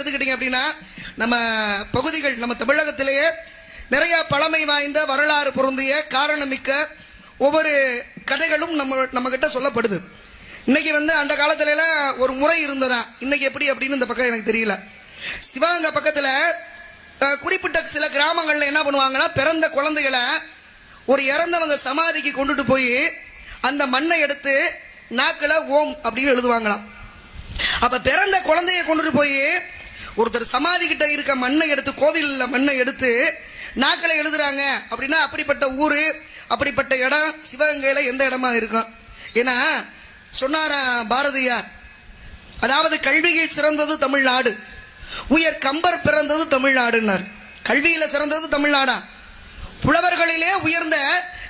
எடுத்துக்கிட்டீங்க அப்படின்னா நம்ம பகுதிகள் நம்ம தமிழகத்திலேயே நிறைய பழமை வாய்ந்த வரலாறு பொருந்திய காரணமிக்க ஒவ்வொரு கதைகளும் நம்ம நம்ம கிட்ட சொல்லப்படுது. இன்னைக்கு வந்து அந்த காலத்துல ஒரு முறை இருந்ததா இன்னைக்கு எப்படி அப்படின்னு இந்த பக்கம் எனக்கு தெரியல. சிவகங்கை பக்கத்துல குறிப்பிட்ட சில கிராமங்கள்ல என்ன பண்ணுவாங்கன்னா பிறந்த குழந்தைகளை ஒரு இறந்தவங்க சமாதிக்கு கொண்டுட்டு போய் அந்த மண்ணை எடுத்து நாக்கில் ஓம் அப்படின்னு எழுதுவாங்களாம். அப்ப பிறந்த குழந்தைய கொண்டுட்டு போய் ஒருத்தர் சமாதி கிட்ட இருக்க மண்ணை எடுத்து கோவில்ல மண்ணை எடுத்து நாக்களை எழுதுறாங்க. அப்படின்னா அப்படிப்பட்ட ஊரு அப்படிப்பட்ட இடம் சிவகங்கையில எந்த இடமா இருக்கும்? ஏன்னா சொன்னாரா பாரதியார் அதாவது கல்வியில் சிறந்தது தமிழ்நாடு. உயர் கம்பர் பிறந்தது தமிழ்நாடுன்னார். கல்வியில சிறந்தது தமிழ்நாடா? புலவர்களிலே உயர்ந்த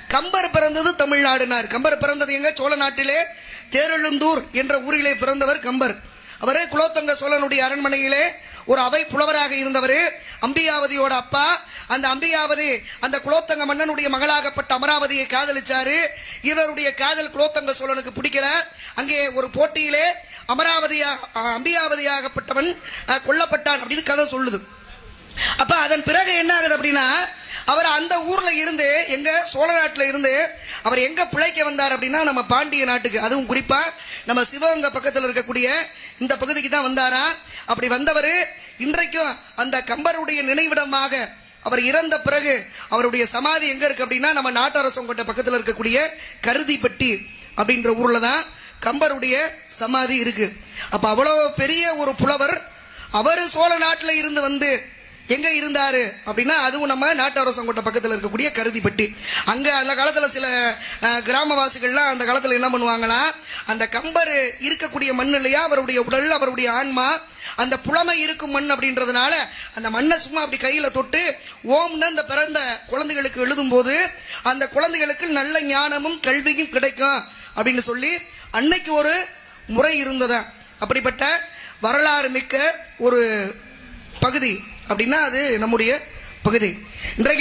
கம்பர் பிறந்தது தமிழ்நாடுனார் கம்பர் பிறந்தது எங்க? சோழ நாட்டிலே. தேரெழுந்தூர் என்ற ஊரிலே பிறந்தவர் கம்பர். அவரே குலோத்தங்க சோழனுடைய அரண்மனையிலே ஒரு அவை புலவராக இருந்தவர் அம்பியாவதியோட அப்பா. அந்த அம்பியாவதி அந்த குலோத்தங்க மன்னனுடைய மகளாகப்பட்ட அமராவதியை காதலிச்சாரு. இவருடைய காதல் குலோத்தங்க சோழனுக்கு பிடிக்கல. அங்கே ஒரு போட்டியிலே அமராவதியா அம்பியாவதியாகப்பட்டவன் கொல்லப்பட்டான் அப்படின்னு கதை சொல்லுது. அப்ப அதன் பிறகு என்ன ஆகுது அப்படின்னா அவர் அந்த ஊர்ல இருந்து எங்க சோழ நாட்டுல இருந்து அவர் எங்க பிழைக்க வந்தார் அப்படின்னா நம்ம பாண்டிய நாட்டுக்கு. அதுவும் குறிப்பா நம்ம சிவகங்கை பக்கத்தில் இருக்கக்கூடிய இந்த பகுதிக்கு தான் வந்தாரா? அப்படி வந்தவர் இன்றைக்கும் அந்த கம்பருடைய நினைவிடமாக அவர் இறந்த பிறகு அவருடைய சமாதி எங்க இருக்கு அப்படின்னா நம்ம நாட்டரசம் கொண்ட பக்கத்தில் இருக்கக்கூடிய கருதிப்பட்டி அப்படின்ற ஊர்ல தான் கம்பருடைய சமாதி இருக்கு. அப்ப அவ்வளவு பெரிய ஒரு புலவர் அவர் சோழ நாட்டில் இருந்து வந்து எங்க இருந்தாரு? அப்படின்னா அதுவும் நம்ம நாட்டரசங்கோட்டை பக்கத்தில் இருக்கக்கூடிய கருதிப்பட்டு. அங்க அந்த காலத்துல சில கிராமவாசிகள்லாம் அந்த காலத்துல என்ன பண்ணுவாங்கன்னா அந்த கம்பர் இருக்கக்கூடிய மண் இல்லையா அவருடைய உடல் அவருடைய ஆன்மா அந்த புலமை இருக்கும் மண் அப்படின்றதுனால அந்த மண்ணை சும்மா அப்படி கையில தொட்டு ஓம்னு அந்த பிறந்த குழந்தைகளுக்கு எழுதும் போது அந்த குழந்தைகளுக்கு நல்ல ஞானமும் கல்வியும் கிடைக்கும் அப்படின்னு சொல்லி அன்னைக்கு ஒரு முறை இருந்ததா. அப்படிப்பட்ட வரலாறு மிக்க ஒரு பகுதி. அப்படின்னா அது நம்முடைய பகுதி. இன்றைக்கு